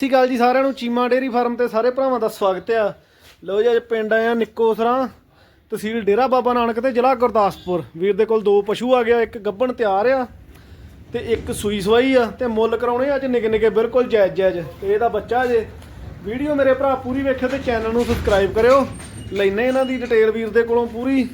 ਸਤਿ ਸ਼੍ਰੀ ਅਕਾਲ ਜੀ, ਸਾਰਿਆਂ ਨੂੰ ਚੀਮਾ ਡੇਰੀ ਫਾਰਮ ਤੇ ਸਾਰੇ ਭਰਾਵਾਂ ਦਾ ਸਵਾਗਤ ਆ। ਲਓ ਜੀ, ਅੱਜ ਪਿੰਡ ਆਇਆ ਨਿੱਕੋਸਰਾ, ਤਹਿਸੀਲ ਡੇਰਾ ਬਾਬਾ ਨਾਨਕ ਤੇ ਜ਼ਿਲ੍ਹਾ ਗੁਰਦਾਸਪੁਰ। ਵੀਰ ਦੇ ਕੋਲ ਦੋ ਪਸ਼ੂ ਆ ਗਿਆ, ਇੱਕ ਗੱਬਣ ਤਿਆਰ ਆ ਤੇ ਇੱਕ ਸੂਈ ਸਵਾਈ ਆ ਤੇ ਮੁੱਲ ਕਰਾਉਣੇ ਅੱਜ ਨਿੱਕੇ ਨਿੱਕੇ, ਬਿਲਕੁਲ ਜਾਇਜ਼ ਜਾਇਜ਼। ਤੇ ਇਹਦਾ ਬੱਚਾ ਜੇ। ਵੀਡੀਓ ਮੇਰੇ ਭਰਾ ਪੂਰੀ ਵੇਖਿਓ ਤੇ ਚੈਨਲ ਨੂੰ ਸਬਸਕ੍ਰਾਈਬ ਕਰਿਓ। ਲੈਨੇ ਇਹਨਾਂ ਦੀ ਡਿਟੇਲ ਵੀਰ ਦੇ ਕੋਲੋਂ ਪੂਰੀ।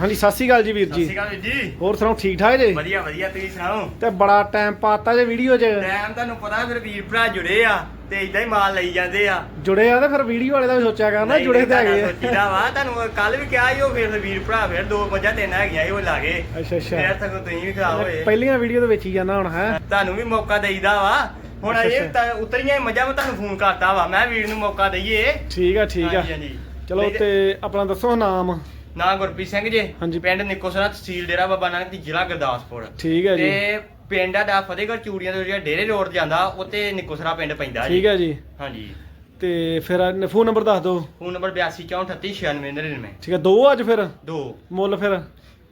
ਹਾਂਜੀ ਸਤਿ ਸ਼੍ਰੀ ਅਕਾਲ ਜੀ ਵੀਰ ਸਤਿ ਜੀ ਸ਼੍ਰੀ ਅਕਾਲ ਵੀਰ ਜੀ। ਹੋਰ ਸੁਣਾਓ ਠੀਕ ਠਾਕ ਜੇ? ਵਧੀਆ ਵਧੀਆ ਤੁਸੀਂ ਸੁਣਾਓ? ਤੇ ਬੜਾ ਟਾਈਮ ਪਾਤਾ ਜੇ ਵੀਡੀਓ 'ਚ। ਟਾਈਮ ਤੁਹਾਨੂੰ ਪਤਾ ਫਿਰ ਵੀਰ ਭਰਾ ਜੁੜੇ ਆ ਤੇ ਇਦਾਂ ਹੀ ਮਾਲ ਲਈ ਜਾਂਦੇ ਆ। ਜੁੜੇ ਆ ਤੇ ਫਿਰ ਵੀਡੀਓ ਵਾਲੇ ਦਾ ਵੀ ਸੋਚਿਆ ਕਰਨਾ ਨਹੀਂ, ਜੁੜੇ ਤੇ ਤੁਹਾਡਾ ਹੈਗੇ ਆ। ਸੋਚੀਦਾ ਵਾ ਤੁਹਾਨੂੰ ਕੱਲ ਵੀ ਕਿਹਾ ਸੀ ਉਹ ਫਿਰ ਵੀਰ ਭਰਾ ਫਿਰ ਦੋ ਪੰਜਾਂ ਤਿੰਨ ਹੈਗੀਆਂ ਸੀ ਉਹ ਲਾ ਗਏ ਅੱਛਾ ਅੱਛਾ। ਫਿਰ ਸਗੋਂ ਤੁਸੀਂ ਵੀ ਖਰਾਬ ਹੋਏ ਪਹਿਲੀਆਂ ਵੀਡੀਓ ਦੇ ਵਿੱਚ ਹੀ ਜਾਂਦਾ ਹੁਣ ਹੈ। ਤੁਹਾਨੂੰ ਵੀ ਮੌਕਾ ਦੇਈਦਾ ਵਾ। ਹੁਣ ਅੱਛਾ, ਇਹ ਅੱਛਾ। ਤਾਂ ਉਤਰੀਆਂ ਹੀ ਮੱਝਾਂ ਮੈਂ ਤੁਹਾਨੂੰ ਫੋਨ ਕਰਤਾ ਵਾ। ਮੈਂ ਵੀਰ ਨੂੰ ਮੌਕਾ ਦਈਏ। ਠੀਕ ਆ ਠੀਕ ਆ। ਹਾਂਜੀ, ਹਾਂਜੀ। ਚਲੋ ਨਹੀਂ ਤੇ ਆਪਣਾ ਦੱਸੋ ਨਾਮ? ਨਾ ਗੁਰਪ੍ਰੀਤ ਸਿੰਘ ਜੀ ਹਾਂਜੀ। ਪਿੰਡ ਨਿੱਕੋਸਰਾ ਤਹਿਸੀਲ ਡੇਰਾ ਬਾਬਾ ਨਾਨਕ ਦੀ ਜ਼ਿਲ੍ਹਾ ਗੁਰਦਾਸਪੁਰ। ਠੀਕ ਹੈ ਜੀ। ਤੇ ਪਿੰਡ ਦਾ ਫਤਿਹਗੜ੍ਹ ਚੂੜੀਆਂ ਤੋਂ ਜਿਹੜਾ ਡੇਰੇ ਰੋਡ ਜਾਂਦਾ ਉੱਤੇ ਨਿੱਕੋਸਰਾ ਪਿੰਡ ਪੈਂਦਾ ਠੀਕ ਹੈ ਜੀ। ਹਾਂਜੀ। ਤੇ ਫਿਰ ਫੋਨ ਨੰਬਰ ਦੱਸ ਦਿਓ। ਫੋਨ ਨੰਬਰ 8264369999 ਠੀਕ ਹੈ ਦੋ ਅੱਜ ਫਿਰ? ਦੋ। ਮੁੱਲ ਫਿਰ?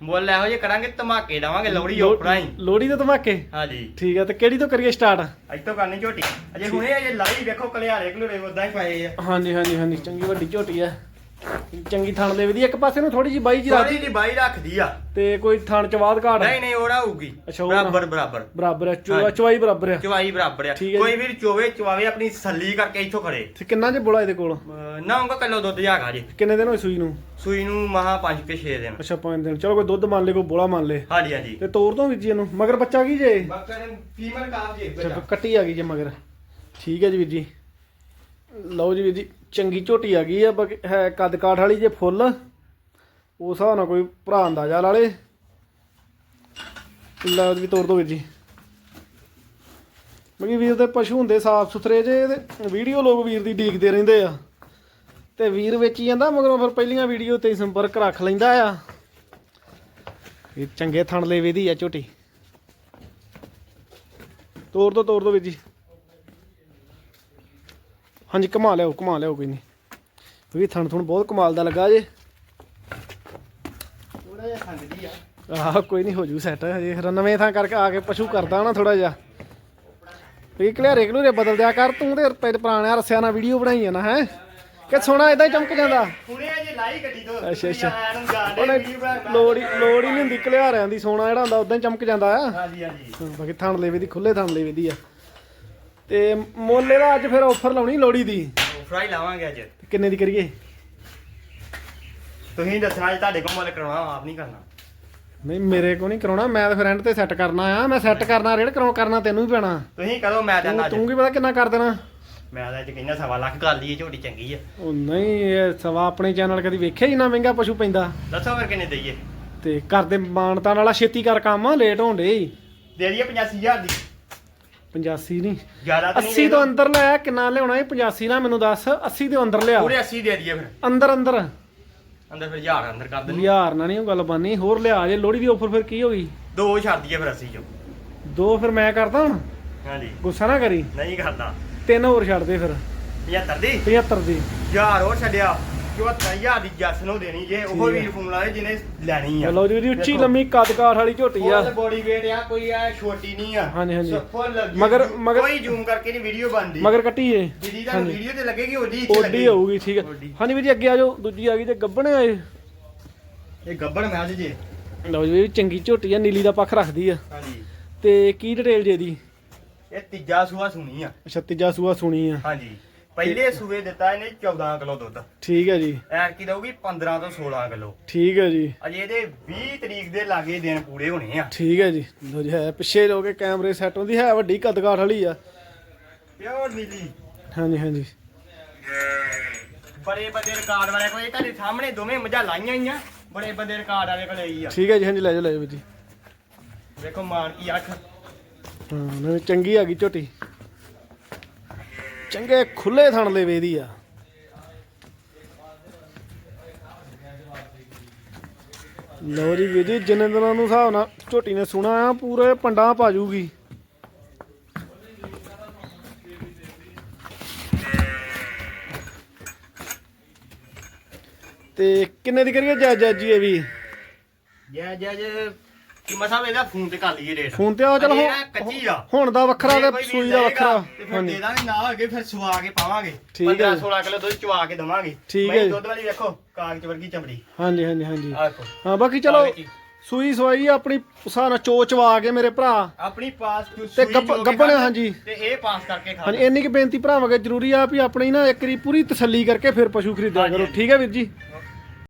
ਮੁੱਲ ਇਹੋ ਜੇ ਕਰਾਂਗੇ ਧਮਾਕੇ ਦਵਾਂਗੇ ਲੋਹੜੀ ਲੋ- ਉਪਰਾਂ ਹੀ। ਲੋਹੜੀ ਦੇ ਧਮਾਕੇ? ਹਾਂਜੀ। ਠੀਕ ਹੈ ਤੇ ਕਿਹੜੀ ਤੋਂ ਕਰੀਏ ਸਟਾਰਟ? ਅੱਜ ਤੋਂ ਕਰਨੀ ਝੋਟੀ। ਅਜੇ ਹੁਣੇ ਅਜੇ ਲਾਈ ਵੇਖੋ ਕਲਿਆਰੇ ਘਲੂਰੇ ਉਦਾਂ ਹੀ ਪਏ ਆ। ਹਾਂਜੀ ਹਾਂਜੀ ਹਾਂਜੀ ਚੰਗੀ ਵੱਡੀ ਝੋਟੀ ਆ ਚੰਗੀ ਥਣ ਦੇ ਵਧੀਆ ਇੱਕ ਪਾਸੇ ਨੂੰ ਥੋੜੀ ਜੀ ਬਾਈ ਜੀ ਥੋੜੀ ਰਾਤੀ ਦੀ ਬਾਈ ਰੱਖਦੀ ਆ। ਤੇ ਕੋਈ ਥਣ ਚ ਬਾਦ ਘਾਟ। ਨਹੀਂ ਨਹੀਂ ਉਹਦਾ ਹੋਊਗੀ ਅੱਛਾ, ਉਹ ਨਾ। ਬਰਾਬਰ। ਬਰਾਬਰ ਬਰਾਬਰ ਹੈ ਚੁਆ। ਚੁਆਈ ਬਰਾਬਰ ਆ। ਚਵਾਈ ਬਰਾਬਰ ਆ। ਠੀਕ ਹੈ ਕੋਈ ਵੀ ਚੋਵੇ ਚਵਾਵੇ ਆਪਣੀ ਸੱਲੀ ਕਰਕੇ ਇੱਥੋਂ ਖੜੇ। ਤੇ ਕਿੰਨਾ ਜੇ ਬੋਲਾ ਇਹਦੇ ਕੋਲ? ਨਾ ਹੋਊਗਾ ਕਿਲੋ ਦੁੱਧ ਜਾਗਾ ਜੀ। ਕਿੰਨੇ ਦਿਨ ਹੋਏ ਸੂਈ ਨੂੰ? ਸੂਈ ਨੂੰ ਮਹਾ 5 ਕੇ 6 ਦਿਨ। ਅੱਛਾ ਪੰਜ ਦਿਨ। ਚਲੋ ਕੋਈ ਦੁੱਧ ਮੰਨ ਲੇ ਕੋਈ ਬੋਲਾ ਮੰਨ ਲੇ। ਹਾਂਜੀ ਹਾਂਜੀ। ਤੇ ਤੋਰ ਤੋਂ ਵੀ ਜੀ ਇਹਨੂੰ। ਮਗਰ ਬੱਚਾ ਕੀ ਜੇ? ਬੱਕਰ ਫੀਮੇਲ ਕਾਫ ਜੀ ਅੱਛਾ ਕੱਟੀ ਆ ਗਈ ਜੇ ਮਗਰ। ਠੀਕ ਹੈ ਜੀ ਵੀਰ ਜੀ। ਲਓ ਜੀ ਵੀਰ ਜੀ ਚੰਗੀ ਝੋਟੀ ਆ ਗਈ ਆ, ਬਾਕੀ ਹੈ ਕੱਦ ਕਾਠ ਵਾਲੀ ਜੇ ਫੁੱਲ, ਉਸ ਹਿਸਾਬ ਨਾਲ ਕੋਈ ਭਰਾ ਅੰਦਾਜ਼ਾ ਲਾ ਲੇ ਲਓ ਵੀ ਤੋਰ ਦੋ ਵੀਰ ਜੀ। ਬਾਕੀ ਵੀਰ ਦੇ ਪਸ਼ੂ ਹੁੰਦੇ ਸਾਫ਼ ਸੁਥਰੇ ਜੇ ਤੇ ਵੀਡੀਓ ਲੋਕ ਵੀਰ ਦੀ ਡੀਕਦੇ ਰਹਿੰਦੇ ਆ। ਤੇ ਵੀਰ ਵੇਚੀ ਜਾਂਦਾ, ਮਗਰੋਂ ਫਿਰ ਪਹਿਲੀਆਂ ਵੀਡੀਓ ਤੇ ਸੰਪਰਕ ਰੱਖ ਲੈਂਦਾ ਆ। ਇਹ ਚੰਗੇ ਥਣ ਲੇਵੇ ਦੀ ਆ ਝੋਟੀ। ਤੋੜ ਦੋ ਤੋੜ ਦੋ ਵੀਰ ਜੀ। ਹਾਂਜੀ ਕਮਾ ਲਿਆਓ ਕਮਾ ਲਿਆਓ ਕੋਈ ਨਹੀਂ। ਵੀ ਥਣ ਥਣ ਬਹੁਤ ਕਮਾਲ ਦਾ ਲੱਗਾ ਜੇ। ਥੋੜਾ ਜਿਹਾ ਖੰਡਦੀ ਆ। ਆਹ ਕੋਈ ਨਹੀਂ ਹੋ ਜੂ ਸੈੱਟ ਹਜੇ ਨਵੇਂ ਥਾਂ ਕਰਕੇ ਆ ਕੇ ਪਸ਼ੂ ਕਰਦਾ ਨਾ ਥੋੜਾ ਜਿਹਾ। ਵੀ ਕਲਿਆਰੇ ਕਲੂਰੇ ਬਦਲ ਦਿਆ ਕਰ ਤੂੰ ਤੇ ਪਹਿਲੇ ਪੁਰਾਣਿਆਂ ਰਸਿਆਂ ਨਾਲ ਵੀਡੀਓ ਬਣਾਈ ਨਾ ਹੈ? ਕਿ ਸੋਨਾ ਇਦਾਂ ਹੀ ਚਮਕ ਜਾਂਦਾ। ਹੁਣੇ ਅਜੇ ਲਾਈ ਗੱਡੀ ਤੋਂ। ਅੱਛਾ, ਅੱਛਾ। ਉਹਨੇ ਲੋੜ ਹੀ ਲੋੜ ਹੀ ਨਹੀਂ ਹੁੰਦੀ ਕਲਿਆਰਿਆਂ ਦੀ ਸੋਨਾ ਜਿਹੜਾ ਹੁੰਦਾ ਉਦਾਂ ਹੀ ਚਮਕ ਜਾਂਦਾ ਆ। ਹਾਂਜੀ ਹਾਂਜੀ। ਬਾਕੀ ਥਣ ਲੇਵੇ ਦੀ ਖੁੱਲੇ ਥਣ ਲੇਵੇ ਦੀ ਆ। ਤੇ ਮੁੱਲ ਇਹਦਾ ਅੱਜ ਫਿਰ ਆਫਰ ਲਾਉਣੀ ਲੋੜੀ ਦੀ। ਫਰਾਈ ਲਾਵਾਂਗੇ ਅੱਜ। ਕਿੰਨੇ ਦੀ ਕਰੀਏ? ਤੁਸੀਂ ਦੱਸਣਾ ਅੱਜ ਤੁਹਾਡੇ ਕੋਲ ਮੁੱਲ ਕਰਾਉਣਾ ਆਪ ਨਹੀਂ ਕਰਨਾ। ਨਹੀਂ ਮੇਰੇ ਕੋ ਨਹੀਂ ਕਰਾਉਣਾ ਮੈਂ ਤਾਂ ਫਰੈਂਡ ਤੇ ਸੈੱਟ ਕਰਨਾ ਆ। ਮੈਂ ਸੈੱਟ ਕਰਨਾ ਰੇਡ ਕਰਾਉ ਕਰਨਾ ਤੈਨੂੰ ਵੀ ਪੈਣਾ। ਤੁਸੀਂ ਕਰੋ ਮੈਂ ਤੂੰ ਤੂੰ ਕੀ ਪਤਾ ਕਿੰਨਾ ਕਰ ਦੇਣਾ? ਮੈਂ ਤਾਂ ਅੱਜ ਕਹਿੰਦਾ ਸਵਾ ਲੱਖ ਕਰ ਲਈਏ ਝੋਟੀ ਚੰਗੀ ਆ। ਉਹ ਨਹੀਂ ਇਹ ਸਵਾ ਆਪਣੇ ਚੈਨਲ ਕਦੀ ਵੇਖਿਆ ਹੀ ਨਾ ਮਹਿੰਗਾ ਪਸ਼ੂ ਪੈਂਦਾ। ਦੱਸੋ ਫਿਰ ਕਿੰਨੇ ਦਈਏ। ਤੇ ਕਰਦੇ ਮਾਨਤਾ ਵਾਲਾ ਛੇਤੀ ਕਰ ਕੰਮ ਲੇਟ ਹੋਣ ਡੇ ਦੇ ਦਈਏ 85000 ਦੀ। 85 ਨਹੀਂ। ਜ਼ਿਆਦਾ ਤਾਂ ਨਹੀਂ 80 ਤੋਂ ਅੰਦਰ ਲਿਆ ਕਿੰਨਾ ਲਿਆਉਣਾ ਇਹ 85 ਨਾ ਮੈਨੂੰ ਦੱਸ। 80 ਦੇ ਅੰਦਰ ਲਿਆ। ਪੂਰੇ 80 ਦੇ ਦਈਏ ਫਿਰ। ਅੰਦਰ ਅੰਦਰ। ਅੰਦਰ ਫਿਰ 1000 ਅੰਦਰ ਕਰ ਦਿੰਦੇ। ਹਜ਼ਾਰ ਨਾ ਨਹੀਂ ਉਹ ਗੱਲ ਬਾਨੀ ਹੋਰ ਲਿਆ ਜੇ ਲੋੜੀ ਦੀ ਆਫਰ ਫਿਰ ਕੀ ਹੋ ਗਈ? ਦੋ ਛੱਡ ਦਈਏ ਫਿਰ 80 ਚੋਂ। ਦੋ ਫਿਰ ਮੈਂ ਕਰਦਾ ਹੁਣ? ਹਾਂਜੀ। ਗੁੱਸਾ ਨਾ ਕਰੀ। ਨਹੀਂ ਕਰਦਾ। ਤਿੰਨ ਹੋਰ ਛੱਡ ਦੇ ਫਿਰ। 75 ਦੀ? 75 ਦੀ। ਯਾਰ ਹੋਰ ਛੱਡਿਆ। 74000 ਦੀ ਜੱਸ ਨੂੰ ਦੇਣੀ ਜੇ ਉਹ ਠੀਕ ਆ। ਵੀਰ ਫੋਨ ਲਾਏ ਜਿਹਨੇ ਲੈਣੀ ਆ। ਚਲੋ ਜੀ ਉਹਦੀ ਉੱਚੀ ਦੇਖੋ। ਲੰਮੀ ਕੱਦ ਕਾਠ ਵਾਲੀ ਝੋਟੀ ਆ। ਫੁੱਲ ਬੋਡੀ weight ਆ ਕੋਈ ਆ ਛੋਟੀ ਨਹੀਂ ਆ। ਹਾਂਜੀ, ਹਾਂਜੀ। ਸੋ full ਲੱਗੀ, ਮਗਰ- ਜ਼ੂ- ਮਗਰ- ਕੋਈ ਜ਼ੂਮ ਕਰਕੇ ਨਹੀਂ ਵੀਡੀਓ ਬਣਦੀ। ਮਗਰ ਕੱਟੀ ਏ ਜਿਹਦੀ ਤੁਹਾਨੂੰ ਹਾਂਜੀ। ਵੀਡੀਓ ਤੇ ਲੱਗੇਗੀ ਉਹਦੀ ਇੱਥੇ ਓਡੀ ਲੱਗੇਗੀ। ਹੋਊਗੀ ਠੀਕ ਹੈ ਓਡੀ। ਹਾਂਜੀ ਵੀਰ ਜੀ ਅੱਗੇ ਆ ਜਾਓ। ਦੂਜੀ ਆ ਗਈ ਤੇ ਗੱਬਣੇ ਆਏ ਇਹ। ਗੱਬੜ ਮੈਚ ਜੇ। ਲਓ ਜੀ ਵੀਰ ਚੰਗੀ ਝੋਟੀ ਆ ਨੀਲੀ ਦਾ ਪੱਖ ਰੱਖਦੀ ਆ। ਹਾਂਜੀ। ਤੇ ਕੀ ਡਿਟੇਲ ਜੇ ਦੀ ਇਹ ਤੀਜਾ ਸੂਆ ਸੁਣੀ ਆ। ਅੱਛਾ ਤੀਜਾ ਸੂਆ ਸੁਣੀ ਆ। ਹਾਂਜੀ। ਪਹਿਲੇ ਸੂਏ ਦਿੱਤਾ ਇਹਨੇ 14 ਕਿਲੋ ਦੁੱਧ। ਠੀਕ ਹੈ ਜੀ। ਐਰ ਕੀ ਦਊਗੀ 15 ਤੋਂ 16 ਕਿਲੋ। ਠੀਕ ਹੈ ਜੀ। ਅਜੇ ਇਹਦੇ 20 ਤਰੀਕ ਦੇ ਲਾਗੇ ਦਿਨ ਪੂਰੇ ਹੋਣੇ ਆ। ਠੀਕ ਹੈ ਜੀ। ਲਓ ਜੀ ਹੈ ਪਿੱਛੇ ਲੋਕੇ ਕੈਮਰੇ ਸੈੱਟ ਹੁੰਦੀ ਹੈ ਵੱਡੀ ਕੱਦ ਕਾਠ ਵਾਲੀ ਆ। ਪਿਓਰ ਨੀਲੀ। ਹਾਂਜੀ ਹਾਂਜੀ। ਬੜੇ ਬੰਦੇ ਰਿਕਾਰਡ ਵਾਲੇ ਕੋਲ ਇਹ ਤੁਹਾਡੇ ਸਾਹਮਣੇ ਦੋਵੇਂ ਮੱਝਾਂ ਲਾਈਆਂ ਹੀ ਆ ਬੜੇ ਬੰਦੇ ਰਿਕਾਰਡ ਵਾਲੇ ਕੋਲ ਆਈ ਆ। ਠੀਕ ਹੈ ਜੀ ਹਾਂਜੀ ਲੈ ਜਾਓ ਲੈ ਜਾਓ ਵੀਰ ਜੀ। ਵੇਖੋ ਮਾਨ ਕੀ ਅੱਖ। ਹਾਂ ਨਹੀਂ ਚੰਗੀ ਆ ਗਈ ਝੋਟੀ। ਚੰਗੇ ਖੁੱਲੇ ਥਣ ਲੈ ਵੇਦੀ ਆ। ਲਓ ਜੀ ਵੀਰ ਜੀ, ਜਿੰਨੇ ਦਿਨਾਂ ਨੂੰ ਹਿਸਾਬ ਨਾਲ ਝੋਟੀ ਨੇ ਸੁਣਾ ਆ, ਪੂਰੇ ਪੰਡਾਂ ਪਾ ਜੂਗੀ। ਤੇ ਕਿੰਨੇ ਦੀ ਕਰੀਏ? ਜੈ ਜੱਜ ਜੀ ਇਹ ਵੀ। ਜੈ ਜੈ ਜੈ ਕਿ ਮਸਾ ਇਹਦਾ ਫੋਨ ਤੇ ਕਰ ਲਈਏ ਰੇਟ ਫੋਨ ਤੇ ਆ ਚਲੋ ਹੁਣ- ਕੱਚੀ ਆ ਹੁਣ ਦਾ ਵੱਖਰਾ ਤੇ ਸੂਈ ਦਾ ਵੱਖਰਾ ਫਿਰ ਹਾਂਜੀ ਦੇ ਦਾਂਗੇ ਨਾ ਅੱਗੇ ਫਿਰ ਸਵਾ ਕੇ ਪਾਵਾਂਗੇ ਠੀਕ ਹੈ 15 ਜੀ। 16 ਕਿਲੋ ਦੁੱਧ ਚਵਾ ਕੇ ਦਵਾਂਗੇ ਠੀਕ ਹੈ। ਦੁੱਧ ਵਾਲੀ ਵੇਖੋ ਕਾਗਜ਼ ਵਰਗੀ ਚਮੜੀ ਹਾਂਜੀ ਹਾਂਜੀ ਹਾਂਜੀ ਹਾਂ ਬਾਕੀ ਚਲੋ। ਸੂਈ ਸਵਾਈ ਆਪਣੀ ਸਾਨਾ ਚੋਚਵਾ ਕੇ ਮੇਰੇ ਭਰਾ ਆਪਣੀ ਪਾਸ ਤੇ ਸੂਈ ਗੱਬ- ਜੋ ਕੇ ਗੱਭਣ ਖਾ ਹਾਂਜੀ। ਤੇ ਇਹ ਪਾਸ ਕਰਕੇ ਖਾ ਹਾਂਜੀ ਇੰਨੀ ਕਿ ਬੇਨਤੀ ਭਰਾਵਾਂਗੇ ਜ਼ਰੂਰੀ ਆ ਵੀ ਆਪਣੀ ਨਾ ਇੱਕ ਵਾਰੀ ਪੂਰੀ ਤਸੱਲੀ ਕਰਕੇ ਫਿਰ ਪਸ਼ੂ ਖਰੀਦਿਆ ਕਰੋ। ਠੀਕ ਹੈ ਵੀਰ ਜੀ.